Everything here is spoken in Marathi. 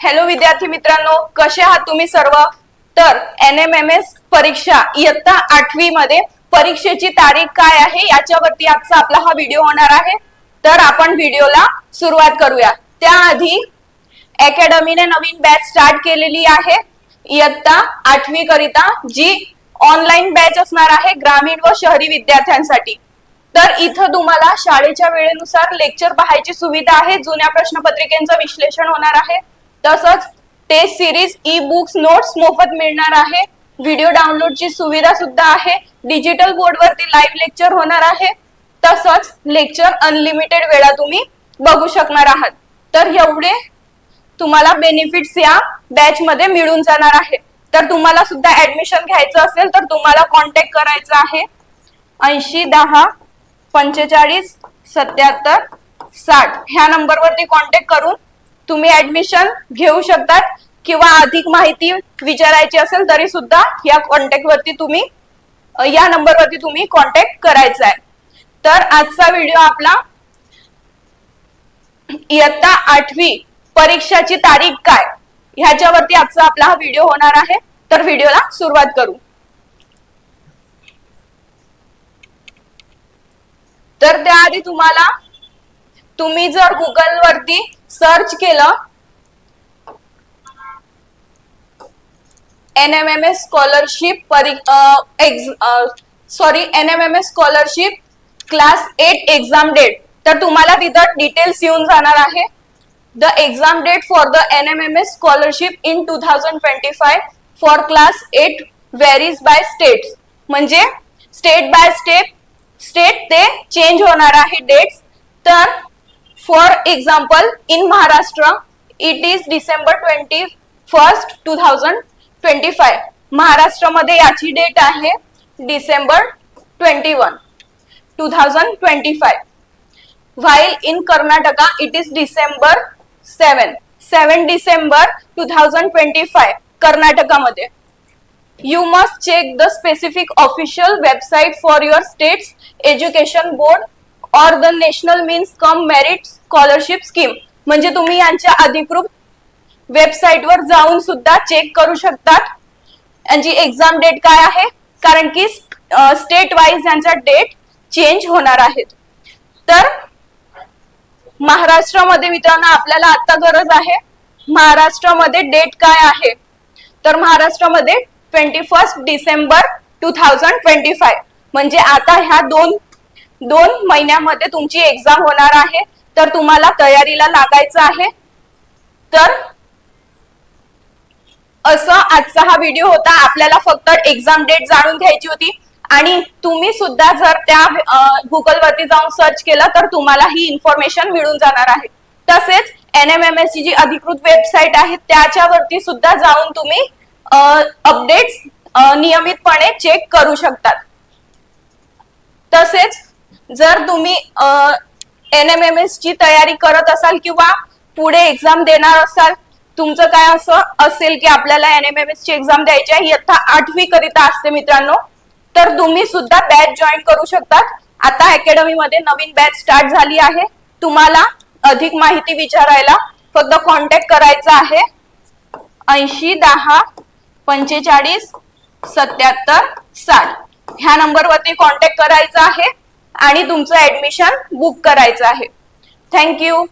हॅलो विद्यार्थी मित्रांनो कसे आहात तुम्ही सर्व? तर एन एम एम एस परीक्षा इयत्ता आठवी मध्ये परीक्षेची तारीख काय आहे याच्यावरती आजचा आपला हा व्हिडिओ होणार आहे. तर आपण व्हिडिओला सुरुवात करूया. त्याआधी अकॅडमीने नवीन बॅच स्टार्ट केलेली आहे. इयत्ता आठवी करिता जी ऑनलाईन बॅच असणार आहे ग्रामीण व शहरी विद्यार्थ्यांसाठी. तर इथं तुम्हाला शाळेच्या वेळेनुसार लेक्चर पाहायची सुविधा आहे. जुन्या प्रश्नपत्रिकेचं विश्लेषण होणार आहे. तसंच test series e books notes मोफत मिळणार आहे. व्हिडिओ डाउनलोडची सुविधा सुद्धा आहे. डिजिटल बोर्डवरती लाईव्ह लेक्चर होणार आहे. तसंच लेक्चर अनलिमिटेड वेळा तुम्ही बघू शकणार आहात. तर एवढे तुम्हाला बेनिफिट्स या बॅच मध्ये मिळून जाणार आहे. तर तुम्हाला सुद्धा ऍडमिशन घ्यायचं असेल तर तुम्हाला कॉन्टॅक्ट करायचं आहे. ऐंशी दहा पंचेचाळीस सत्याहत्तर साठ ह्या नंबरवरती कॉन्टॅक्ट करून तुम्ही ऍडमिशन घेऊ शकतात किंवा अधिक माहिती विचारायची असेल तरी सुद्धा या कॉन्टॅक्ट वरती तुम्ही या नंबरवरती तुम्ही कॉन्टॅक्ट करायचा आहे. तर आजचा व्हिडिओ आपला इयत्ता आठवी परीक्षाची तारीख काय? ह्याच्यावरती आजचा आपला हा व्हिडिओ होणार आहे. तर व्हिडिओला सुरुवात करू. तर त्याआधी तुम्हाला तुम्ही जर गुगल वरती सर्च केलं. N M M S scholarship sorry N M M S scholarship class eight exam date तर तुम्हाला तिथं डिटेल्स येऊन जाणार आहे. The exam date for the N M M S scholarship in two thousand twenty five for class eight varies by state म्हणजे स्टेट बाय स्टेट स्टेट ते चेंज होणार आहे डेट्स तर for example in Maharashtra it is December twenty first two thousand twenty five महाराष्ट्रामध्ये याची डेट आहे December twenty one two thousand twenty five while in Karnataka it is December seven seven December two thousand twenty five कर्नाटकामध्ये you must check the specific official website for your states education board or the national means cum merit scholarship scheme म्हणजे तुम्ही यांच्या अधिकृत वेबसाईटवर जाऊन सुद्धा चेक करू शकतात. यांची एक्झाम डेट काय आहे? कारण की स्टेट वाईज यांचा डेट चेंज होणार आहेत तर महाराष्ट्रामध्ये मित्रांनो आपल्याला आता गरज आहे महाराष्ट्रामध्ये डेट काय आहे? तर महाराष्ट्रामध्ये twenty first December two thousand twenty five म्हणजे आता ह्या दोन दोन महिन्यामध्ये तुमची एक्झाम होणार आहे. तर तुम्हाला तयारीला लागायचं आहे. तर असं आजचा हा व्हिडिओ होता. आपल्याला फक्त एक्झाम डेट जाणून घ्यायची होती. आणि तुम्ही सुद्धा जर त्या गुगल वरती जाऊन सर्च केलं तर तुम्हाला ही इन्फॉर्मेशन मिळून जाणार आहे. तसेच एन एम एम एस ची जी अधिकृत वेबसाईट आहे त्याच्यावरती सुद्धा जाऊन तुम्ही अपडेट्स नियमितपणे चेक करू शकतात. जर तुम्ही एन एम एम एस ची तयारी करत असाल किंवा पुढे एक्झाम देणार असाल तुमचं काय असं असेल की आपल्याला एन एम एम एस ची एक्झाम द्यायची आहे इयत्ता आठवी करिता असते मित्रांनो तर तुम्ही सुद्धा बॅच जॉईन करू शकतात. आता अकॅडमी मध्ये नवीन बॅच स्टार्ट झाली आहे. तुम्हाला अधिक माहिती विचारायला फक्त कॉन्टॅक्ट करायचा आहे. ऐंशी दहा पंचेचाळीस सत्याहत्तर साठ. ह्या नंबरवरती कॉन्टॅक्ट करायचा आहे. आणि तुमचं ऍडमिशन बुक करायचं आहे. थँक्यू